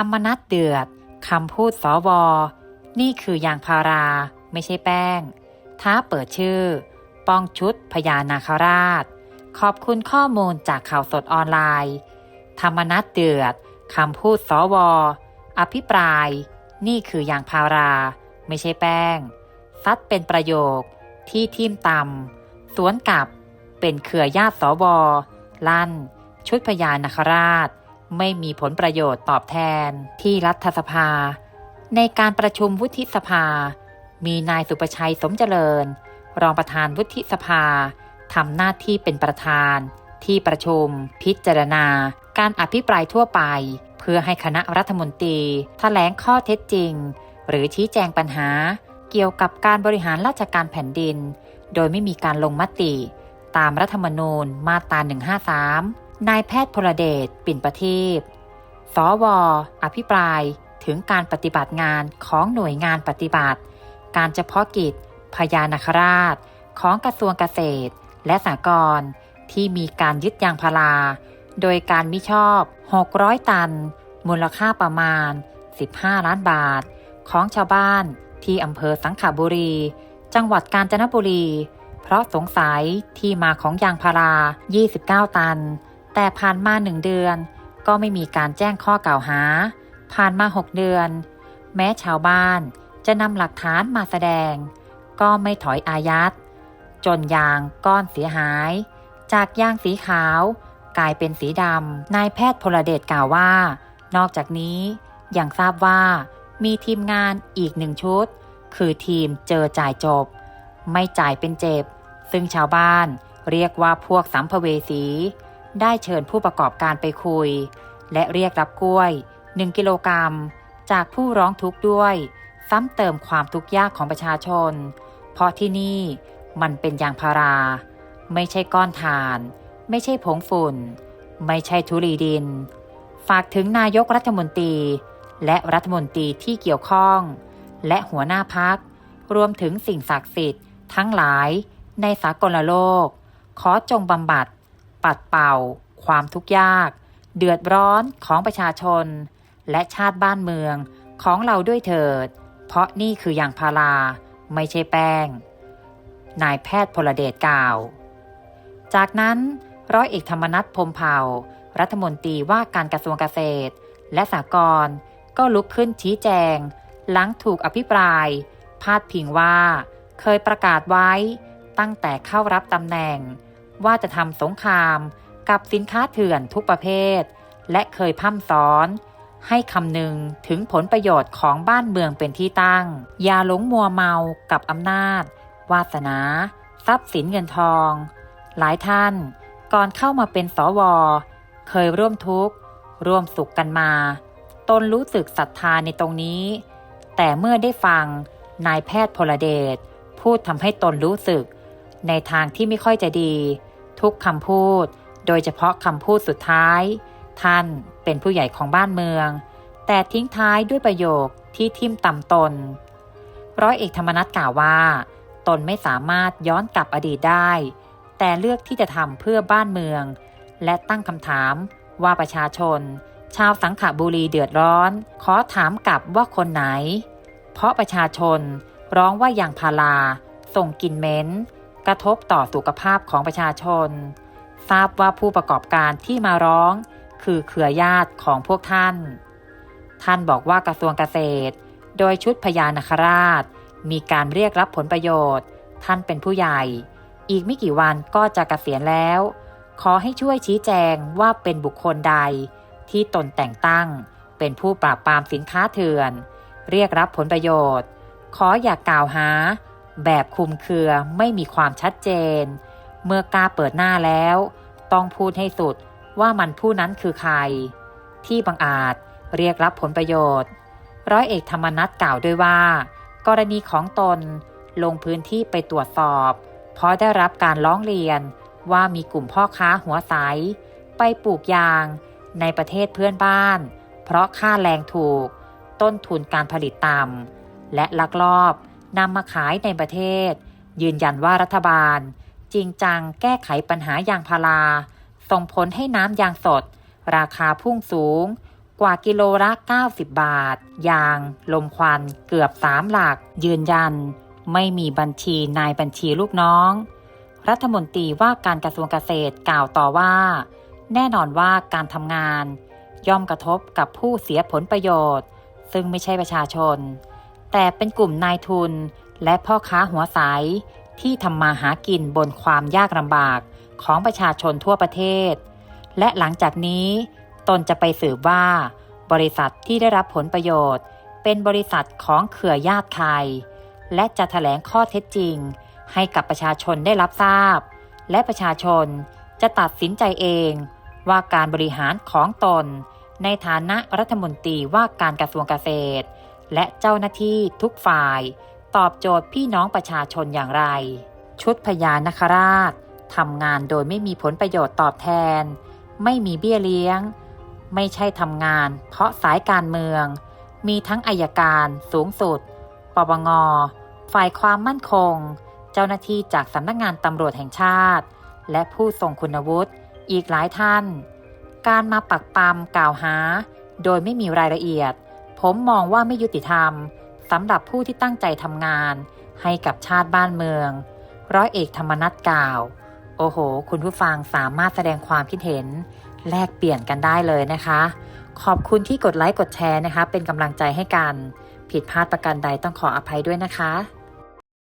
รรมนัดเดือดคำพูดสวนี่คือยางพารา ไม่ใช่แป้ง ท้าเปิดชื่อ ป้องชุดพญานาคราช ขอบคุณข้อมูลจากข่าวสดออนไลน์ ธรรมนัดเดือดคำพูดสวอภิปราย นี่คือยางพารา ไม่ใช่แป้ง ซัดเป็นประโยค ที่ทิมตำสวนกลับ เป็นเครือญาติสวลั่น ชุดพญานาคราช ไม่มีผลประโยชน์ตอบแทนที่รัฐสภา ในการประชุมวุฒิสภา มีนายสุประชัยสมเจริญ รองประธานวุฒิสภาทำหน้าที่เป็นประธาน ที่ประชุม พิจารณา การอภิปรายทั่วไป เพื่อให้คณะรัฐมนตรีแถลงข้อเท็จจริง หรือชี้แจงปัญหา เกี่ยวกับการบริหารราชการแผ่นดิน โดยไม่มีการลงมติ ตามรัฐธรรมนูญมาตรา153 นายแพทย์พลเดช ปิ่นประทีปสวอภิปรายถึงการปฏิบัติงานของหน่วยงานปฏิบัติ การเฉพาะกิจ พญานาคราช ของกระทรวงเกษตร และสหกรณ์ที่มีการยึดยางพารา โดยการมิชอบ 600 ตัน มูลค่าประมาณ 15 ล้านบาท ของชาวบ้านที่อำเภอสังขบุรี จังหวัดกาญจนบุรี เพราะสงสัยที่มาของยางพารา 29 ตัน แต่ผ่านมาหนึ่งเดือน ก็ไม่มีการแจ้งข้อกล่าวหา ผ่านมา6เดือน แม้ชาวบ้านจะนำหลักฐานมาแสดง ก็ไม่ถอยอายัด จนยางก้อนเสียหาย จากยางสีขาว กลายเป็นสีดำ นายแพทย์พลเดชกล่าวว่า นอกจากนี้ยังทราบว่ามีทีมงานอีกหนึ่งชุด คือทีมเจอจ่ายจบ ไม่จ่ายเป็นเจ็บ ซึ่งชาวบ้านเรียกว่าพวกสัมภเวสี ได้เชิญผู้ประกอบการไปคุย และเรียกรับกล้วย 1 กิโลกรัม จากผู้ร้องทุกข์ด้วย ซ้ำเติมความทุกข์ยากของประชาชน เพราะที่นี่มันเป็นยางพารา ไม่ใช่ก้อนถ่าน ไม่ใช่ผงฝุ่น ไม่ใช่ทุลีดิน ฝากถึงนายกรัฐมนตรี และรัฐมนตรีที่เกี่ยวข้อง และหัวหน้าพัก รวมถึงสิ่งศักดิ์สิทธิ์ทั้งหลายในสากลโลก ขอจงบำบัด ปัดเป่า ความทุกข์ยาก เดือดร้อนของประชาชน และชาติบ้านเมืองของเราด้วยเถิด เพราะนี่คืออย่างพาราไม่ใช่แป้ง นายแพทย์พลเดชกล่าว จากนั้นร้อยเอกธรรมนัฐพมเผ่า รัฐมนตรีว่าการกระทรวงเกษตร และสหกรณ์ก็ลุกขึ้นชี้แจง หลังถูกอภิปราย พาดพิงว่า เคยประกาศไว้ตั้งแต่เข้ารับตำแหน่ง ว่าจะทำสงครามกับสินค้าเถื่อนทุกประเภท และเคยพ่ำสอน ให้คำนึงถึงผลประโยชน์ของบ้านเมืองเป็นที่ตั้ง อย่าหลงมัวเมากับอำนาจ วาสนา ทรัพย์สินเงินทอง หลายท่านก่อนเข้ามาเป็นสว เคยร่วมทุกข์ ร่วมสุขกันมา ตนรู้สึกศรัทธาในตรงนี้ แต่เมื่อได้ฟังนายแพทย์พลเดชพูดทำให้ตนรู้สึก ในทางที่ไม่ค่อยจะดี ทุกคำพูด โดยเฉพาะคำพูดสุดท้าย ท่านเป็นผู้ใหญ่ของบ้านเมือง แต่ทิ้งท้ายด้วยประโยคที่ทิ่มต่ำตน ร้อยเอกธรรมนัฐกล่าวว่า ตนไม่สามารถย้อนกลับอดีตได้ แต่เลือกที่จะทำเพื่อบ้านเมือง และตั้งคำถามว่าประชาชน ชาวสังขบุรีเดือดร้อน ขอถามกลับว่าคนไหน เพราะประชาชนร้องว่ายางพารา ส่งกลิ่นเหม็น กระทบต่อสุขภาพของประชาชน ทราบว่าผู้ประกอบการที่มาร้อง คือเครือญาติของพวกท่าน ท่านบอกว่ากระทรวงเกษตร โดยชุดพญานาคราช มีการเรียกรับผลประโยชน์ ท่านเป็นผู้ใหญ่ อีกไม่กี่วันก็จะกะเกษียณแล้ว ขอให้ช่วยชี้แจงว่าเป็นบุคคลใด ที่ตนแต่งตั้ง เป็นผู้ปราบปรามสินค้าเถื่อน เรียกรับผลประโยชน์ ขออย่ากกล่าวหา แบบคุมเครือไม่มีความชัดเจน เมื่อกล้าเปิดหน้าแล้ว ต้องพูดให้สุดว่ามันผู้นั้นคือใคร ที่บังอาจเรียกรับผลประโยชน์ ร้อยเอกธรรมนัฐกล่าวด้วยว่า กรณีของตนลงพื้นที่ไปตรวจสอบ เพราะได้รับการร้องเรียนว่ามีกลุ่มพ่อค้าหัวใส ไปปลูกยางในประเทศเพื่อนบ้าน เพราะค่าแรงถูก ต้นทุนการผลิตต่ำและลักลอบ นำมาขายในประเทศ ยืนยันว่ารัฐบาล จริงจังแก้ไขปัญหายางพารา ส่งผลให้น้ำยางสด ราคาพุ่งสูง กว่ากิโลละ 90 บาท ยาง ลมควันเกือบ3หลัก ยืนยัน ไม่มีบัญชีนายบัญชีลูกน้อง รัฐมนตรีว่าการกระทรวงเกษตรกล่าวต่อว่า แน่นอนว่าการทำงาน ย่อมกระทบกับผู้เสียผลประโยชน์ ซึ่งไม่ใช่ประชาชน แต่เป็นกลุ่มนายทุน และพ่อค้าหัวใสที่ทำมาหากินบนความยากลำบากของประชาชนทั่วประเทศ และหลังจากนี้ ตนจะไปสืบว่า บริษัทที่ได้รับผลประโยชน์ เป็นบริษัทของเครือญาติใคร และจะแถลงข้อเท็จจริง ให้กับประชาชนได้รับทราบ และประชาชนจะตัดสินใจเอง ว่าการบริหารของตน ในฐานะรัฐมนตรีว่าการกระทรวงเกษตร และเจ้าหน้าที่ทุกฝ่าย ตอบโจทย์พี่น้องประชาชนอย่างไร ชุดพญานคราชทำงานโดยไม่มีผลประโยชน์ตอบแทน ไม่มีเบี้ยเลี้ยง ไม่ใช่ทำงาน เพราะสายการเมือง มีทั้งอายการสูงสุด ปปง ฝ่ายความมั่นคง เจ้าหน้าที่จากสำนักงานตำรวจแห่งชาติ และผู้ทรงคุณวุฒิอีกหลายท่าน การมาปักปำกล่าวหา โดยไม่มีรายละเอียด ผมมองว่าไม่ยุติธรรมสำหรับผู้ที่ตั้งใจทำงาน ให้กับชาติบ้านเมือง ร้อยเอกธรรมนัฐกล่าว โอ้โห คุณผู้ฟังสามารถแสดงความคิดเห็น แลกเปลี่ยนกันได้เลยนะคะ ขอบคุณที่กดไลค์กดแชร์นะคะ เป็นกำลังใจให้กัน ผิดพลาดประการใดต้องขออภัยด้วยนะคะ